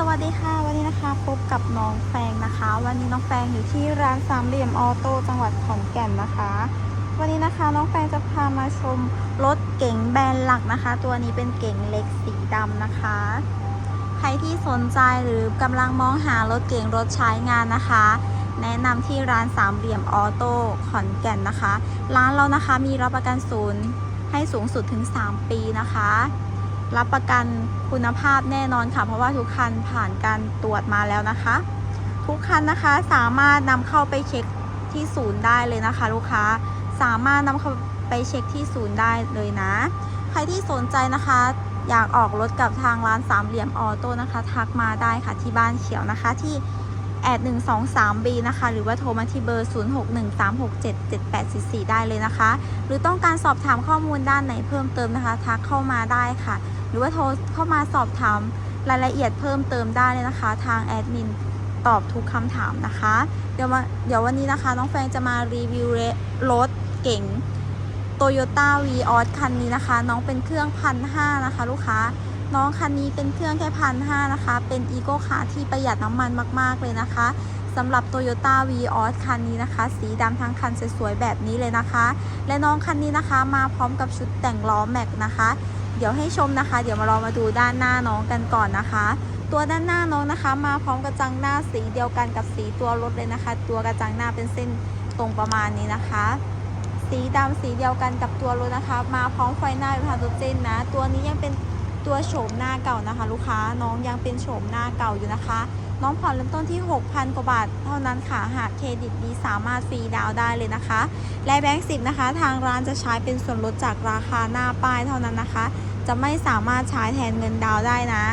สวัสดีค่ะ วันนี้นะคะพบกับน้องแฟงนะคะ วันนี้น้องแฟงอยู่ที่ร้านสามเหลี่ยมออโต้จังหวัดขอนแก่นนะคะ วันนี้นะคะน้องแฟงจะพามาชมรถเก๋งแบรนด์หลักนะคะ ตัวนี้เป็นเก๋งเล็กสีดำนะคะ ใครที่สนใจหรือกำลังมองหารถเก๋งรถใช้งานนะคะ แนะนำที่ร้านสามเหลี่ยมออโต้ขอนแก่นนะคะ ร้านเรานะคะมีรับประกันศูนย์ให้สูงสุดถึง 3 ปีนะคะ รับประกันคุณภาพแน่นอนค่ะ เพราะว่าทุกคันผ่านการตรวจมาแล้วนะคะ ทุกคันนะคะสามารถนำเข้าไปเช็คที่ศูนย์ได้เลยนะคะ ลูกค้าสามารถนำเข้าไปเช็คที่ศูนย์ได้เลยนะ ใครที่สนใจนะคะ อยากออกรถกับทางร้านสามเหลี่ยมออโต้นะคะ ทักมาได้ค่ะที่บ้านเขียวนะคะที่แอด123 b นะคะ หรือว่าโทรมาที่เบอร์ 0613677844 ได้เลยนะคะ หรือต้องการสอบถามข้อมูลด้านไหนเพิ่มเติมนะคะ ทักเข้ามาได้ค่ะ หรือว่าโทรเข้ามาสอบถามรายละเอียดเพิ่มเติมได้เลยนะคะ ทางแอดมินตอบทุกคำถามนะคะ เดี๋ยวมาเดี๋ยววันนี้นะคะ น้องแฟงจะมารีวิวรถเก๋ง Toyota v ีออคันนี้นะคะ น้องเป็นเครื่องพันห้านะคะ ลูกค้า น้องคันนี้เป็นเครื่องแค่พันห้านะคะ เป็นอีโก้คาที่ประหยัดน้ำมันมาก ๆ เลยนะคะสำหรับ Toyota v ีออคันนี้นะคะ สีดำทั้งคันสวยๆแบบนี้เลยนะคะ และน้องคันนี้นะคะมาพร้อมกับชุดแต่งล้อแม็กนะคะ เดี๋ยวให้ชมนะคะ เดี๋ยวมาลองมาดูด้านหน้าน้องกันก่อนนะคะ ตัวด้านหน้าน้องนะคะ มาพร้อมกระจังหน้าสีเดียวกันกับสีตัวรถเลยนะคะ ตัวกระจังหน้าเป็นเส้นตรงประมาณนี้นะคะ สีดำสีเดียวกันกับตัวรถนะคะ มาพร้อมไฟหน้าเป็นฮาโลเจนนะ ตัวนี้ยังเป็นตัวโฉมหน้าเก่านะคะ ลูกค้าน้องยังเป็นโฉมหน้าเก่าอยู่นะคะ น้องผ่อนเริ่มต้นที่ 6,000 กว่าบาท เท่านั้นค่ะหากเครดิตดีสามารถฟรีดาวได้เลยนะคะ และแบงก์สิบนะคะ ทางร้านจะใช้เป็นส่วนลดจากราคาหน้าป้ายเท่านั้นนะคะ จะไม่สามารถใช้แทนเงินดาวได้นะ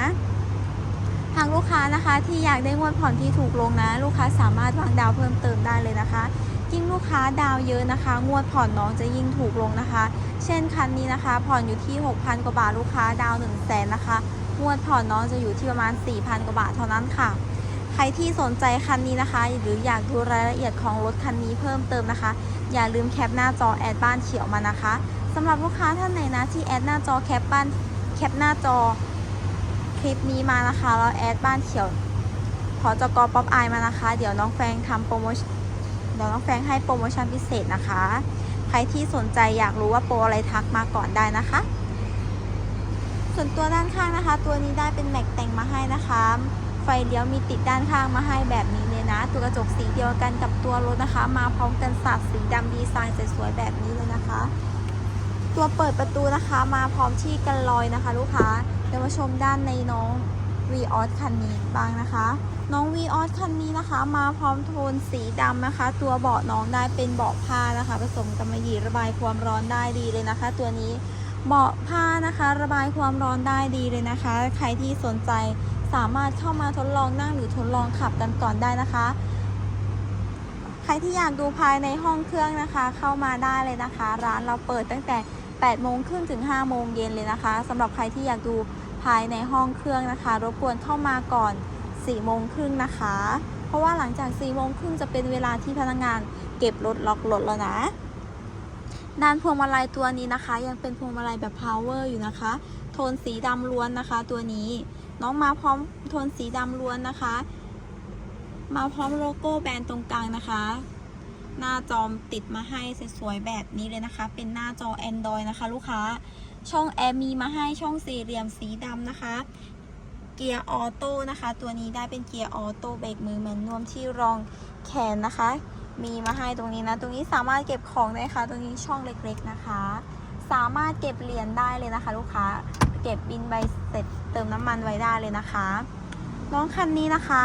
ทางลูกค้านะคะที่อยากได้งวดผ่อนที่ถูกลงนะ ลูกค้าสามารถวางดาวเพิ่มเติมได้เลยนะคะ ยิ่งลูกค้าดาวเยอะนะคะ งวดผ่อนน้องจะยิ่งถูกลงนะคะ เช่นคันนี้นะคะ ผ่อนอยู่ที่ 6,000 กว่าบาทลูกค้าดาว 1 0 0 0 0แสนนะคะ งวดผ่อนน้องจะอยู่ที่ประมาณ 4,000 กว่าบาทเท่านั้นค่ะ ใครที่สนใจคันนี้นะคะ หรืออยากดูรายละเอียดของรถคันนี้เพิ่มเติมนะคะ อย่าลืมแคปหน้าจอแอดบ้านเขียวมานะคะ สำหรับลูกค้าท่านไหนนะที่แอดหน้าจอแคปบ้านแคปหน้าจอคลิปนี้มานะคะแล้วแอดบ้านเขียวพอจกป๊อปอายมานะคะ เดี๋ยวน้องแฟงทำโปรโมชั่นเดี๋ยวน้องแฟงให้โปรโมชั่นพิเศษนะคะ ใครที่สนใจอยากรู้ว่าโปรอะไรทักมาก่อนได้นะคะ ส่วนตัวด้านข้างนะคะ ตัวนี้ได้เป็นแม็กแต่งมาให้นะคะ ไฟเลี้ยวมีติดด้านข้างมาให้แบบนี้เลยนะ ตัวกระจกสีเดียวกันกับตัวรถนะคะ มาพร้อมกันสัดสีดำดีไซน์สวยๆแบบนี้เลยนะคะ ตัวเปิดประตูนะคะมาพร้อมที่กันลอยนะคะ ลูกค้าเดี๋ยวมาชมด้านในน้อง v ีออสคันนี้บ้างนะคะ น้อง v ีออสคันนี้นะคะ มาพร้อมโทนสีดำนะคะ ตัวเบาะน้องได้เป็นเบาะผ้านะคะ ผสมกำมะหยี่ระบายความร้อนได้ดีเลยนะคะ ตัวนี้เบาะผ้านะคะ ระบายความร้อนได้ดีเลยนะคะ ใครที่สนใจสามารถเข้ามาทดลองนั่งหรือทดลองขับกันก่อนได้นะคะ ใครที่อยากดูภายในห้องเครื่องนะคะ เข้ามาได้เลยนะคะ ร้านเราเปิดตั้งแต่ 8โมงครึ่งถึง5โมงเย็นเลยนะคะสำหรับใครที่อยากดูภายในห้องเครื่องนะคะ รบกวนเข้ามาก่อน4โมงครึ่งนะคะ เพราะว่าหลังจาก4โมงครึ่งจะเป็นเวลาที่พนักงานเก็บรถล็อกรถแล้วนะด้านพวงมาลัยตัวนี้นะคะ ยังเป็นพวงมาลัยแบบ power อยู่นะคะ โทนสีดำล้วนนะคะ ตัวนี้น้องมาพร้อมโทนสีดำล้วนนะคะ มาพร้อมโลโก้แบรนด์ตรงกลางนะคะ หน้าจอมติดมาให้สวยๆแบบนี้เลยนะคะ เป็นหน้าจอ Android นะคะ ลูกค้า ช่องแอร์มีมาให้ช่องสี่เหลี่ยมสีดำนะคะ เกียร์ออโต้นะคะ ตัวนี้ได้เป็นเกียร์ออโต้เบรกมือแมนนวมที่รองแขนนะคะ มีมาให้ตรงนี้นะ ตรงนี้สามารถเก็บของได้ค่ะ ตรงนี้ช่องเล็กๆนะคะ สามารถเก็บเหรียญได้เลยนะคะ ลูกค้า เก็บบินใบเสร็จเติมน้ำมันไว้ได้เลยนะคะน้องคันนี้นะคะ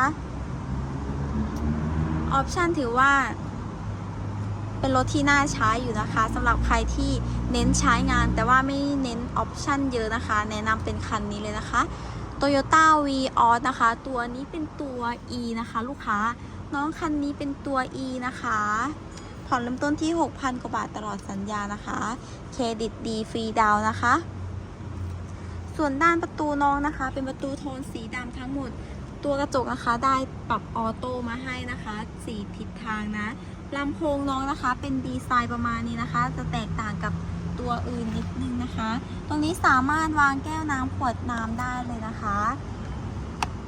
ออปชันถือว่า เป็นรถที่น่าใช้อยู่นะคะสำหรับใครที่เน้นใช้งาน แต่ว่าไม่เน้นออปชันเยอะนะคะ แนะนำเป็นคันนี้เลยนะคะ Toyota v ีออนะคะ ตัวนี้เป็นตัว E นะคะ ลูกค้า น้องคันนี้เป็นตัว E นะคะ ผ่อนเริ่มต้นที่ 6,000 กว่าบาทตลอดสัญญานะคะ เครดิตดีฟรีดาวน์นะคะ ส่วนด้านประตูน้องนะคะ เป็นประตูโทนสีดำทั้งหมดตัวกระจกนะคะได้ปรับออโต้มาให้นะคะสีทิศทางนะ ลำโพงน้องนะคะ เป็นดีไซน์ประมาณนี้นะคะ จะแตกต่างกับตัวอื่นนิดนึงนะคะ ตรงนี้สามารถวางแก้วน้ำขวดน้ำได้เลยนะคะ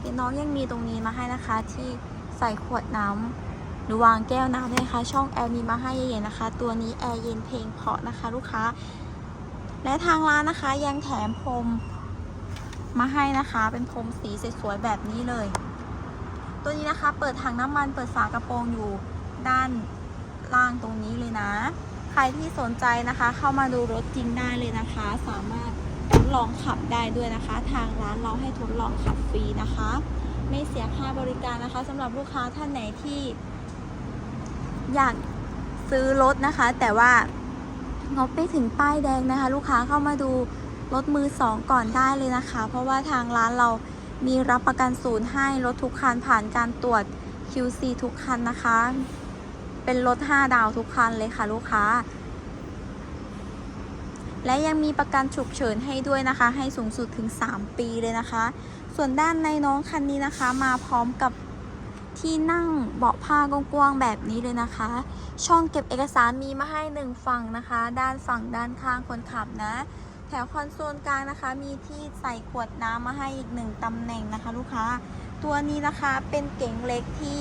เป็นน้องยังมีตรงนี้มาให้นะคะ ที่ใส่ขวดน้ำหรือวางแก้วน้ำนะคะ ช่องแอร์มีมาให้เย็นๆนะคะ ตัวนี้แอร์เย็นเพลงเพาะนะคะ ลูกค้า และทางร้านนะคะยังแถมพรมมาให้นะคะ เป็นพรมสีสวยๆแบบนี้เลย ตัวนี้นะคะ เปิดถังน้ำมันเปิดฝากระโปรงอยู่ ด้านล่างตรงนี้เลยนะ ใครที่สนใจนะคะ เข้ามาดูรถจริงได้เลยนะคะ สามารถทดลองขับได้ด้วยนะคะ ทางร้านเราให้ทดลองขับฟรีนะคะ ไม่เสียค่าบริการนะคะสำหรับลูกค้าท่านไหนที่ อยากซื้อรถนะคะ แต่ว่างบไปถึงป้ายแดงนะคะ ลูกค้าเข้ามาดูรถมือสองก่อนได้เลยนะคะ เพราะว่าทางร้านเรามีรับประกันศูนย์ให้รถทุกคันผ่านการตรวจ QC ทุกคันนะคะ เป็นรถ 5 ดาวทุกคันเลยค่ะลูกค้า และยังมีประกันฉุกเฉินให้ด้วยนะคะ ให้สูงสุดถึง 3 ปีเลยนะคะ ส่วนด้านในน้องคันนี้นะคะ มาพร้อมกับที่นั่งเบาะผ้ากว้างๆแบบนี้เลยนะคะ ช่องเก็บเอกสารมีมาให้หนึ่งฝั่งนะคะ ด้านฝั่งด้านข้างคนขับนะ แถวคอนโซลกลางนะคะ มีที่ใส่ขวดน้ำมาให้อีกหนึ่งตำแหน่งนะคะ ลูกค้า ตัวนี้นะคะเป็นเก๋งเล็กที่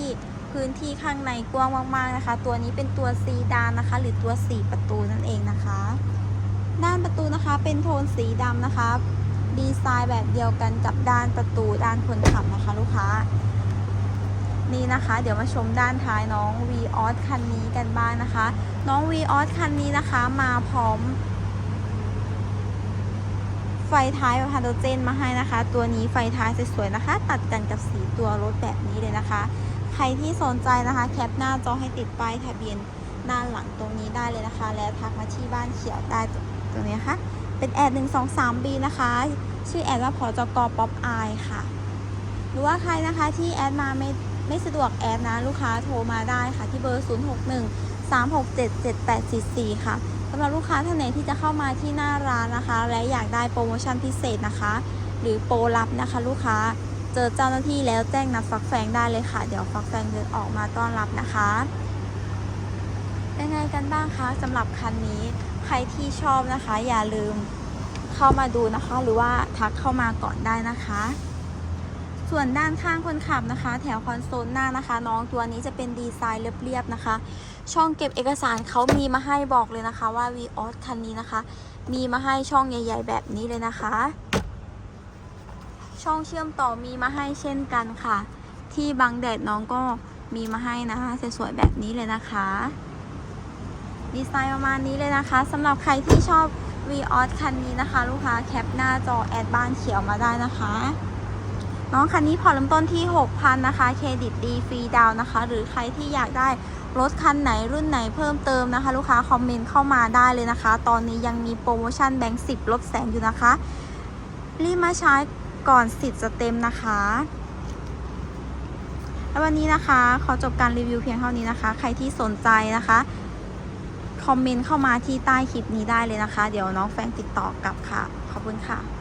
พื้นที่ข้างในกว้างมากๆนะคะ ตัวนี้เป็นตัวซีดานนะคะ หรือตัว 4 ประตูนั่นเองนะคะ ด้านประตูนะคะเป็นโทนสีดำนะคะดีไซน์แบบเดียวกันกับด้านประตูด้านคนขับนะคะ ลูกค้า นี่นะคะ เดี๋ยวมาชมด้านท้ายน้อง v ีออสคันนี้กันบ้างนะคะ น้อง v ีออสคันนี้นะคะมาพร้อม ไฟท้ายไฮโดรเจนมาให้นะคะ ตัวนี้ไฟท้ายสวยๆนะคะ ตัดกันกับสีตัวรถแบบนี้เลยนะคะ รที่สนใจนะคะแคปหน้าจอให้ติดป้ายทะเบียนด้านหลังตรงนี้ได้เลยนะคะ แล้วทักมาที่บ้านเขียวได้ตรงนี้นะคะเป็นแอดหนึ่งสองสามบีนะคะ ชื่อแอดว่าพอจกป๊อปอายค่ะ หรือว่าใครนะคะที่แอดมาไม่ไม่สะดวกแอดนะ ลูกค้าโทรมาได้ค่ะ ที่เบอร์ 0 6 1 3 6 7 7 8 4 4 ค่ะสำหรับลูกค้าท่านไหนที่จะเข้ามาที่หน้าร้านนะคะ และอยากได้โปรโมชั่นพิเศษนะคะ หรือโปรลับนะคะ ลูกค้า เจอเจ้าหน้าที่แล้วแจ้งนัดฟักแฟงได้เลยค่ะ เดี๋ยวฟักแฟงเดินออกมาต้อนรับนะคะเป็นไงกันบ้างคะสำหรับคันนี้ใครที่ชอบนะคะ อย่าลืมเข้ามาดูนะคะ หรือว่าทักเข้ามาก่อนได้นะคะ ส่วนด้านข้างคนขับนะคะ แถวคอนโซลหน้านะคะ น้องตัวนี้จะเป็นดีไซน์เรียบๆนะคะ ช่องเก็บเอกสารเขามีมาให้บอกเลยนะคะว่า v ีออสคันนี้นะคะ มีมาให้ช่องใหญ่ ๆ แบบนี้เลยนะคะ ช่องเชื่อมต่อมีมาให้เช่นกันค่ะ ที่บังแดดน้องก็มีมาให้นะคะสวยๆแบบนี้เลยนะคะ ดีไซน์ประมาณนี้เลยนะคะสำหรับใครที่ชอบ v ีออสคันนี้นะคะ ลูกค้าแคปหน้าจอแอดบ้านเขียวมาได้นะคะน้องคันนี้ผ่อนเริ่มต้นที่ 6,000 นะคะ เครดิตดีฟรีดาวนะคะ หรือใครที่อยากได้รถคันไหนรุ่นไหนเพิ่มเติมนะคะ ลูกค้าคอมเมนต์เข้ามาได้เลยนะคะ ตอนนี้ยังมีโปรโมชั่นแบงค์10ลดแสนอยู่นะคะ รีบมาใช้ ก่อนสิทธิ์จะเต็มนะคะ แล้ววันนี้นะคะ ขอจบการรีวิวเพียงเท่านี้นะคะ ใครที่สนใจนะคะ คอมเมนต์เข้ามาที่ใต้คลิปนี้ได้เลยนะคะ เดี๋ยวน้องแฟงติดต่อกลับค่ะ ขอบคุณค่ะ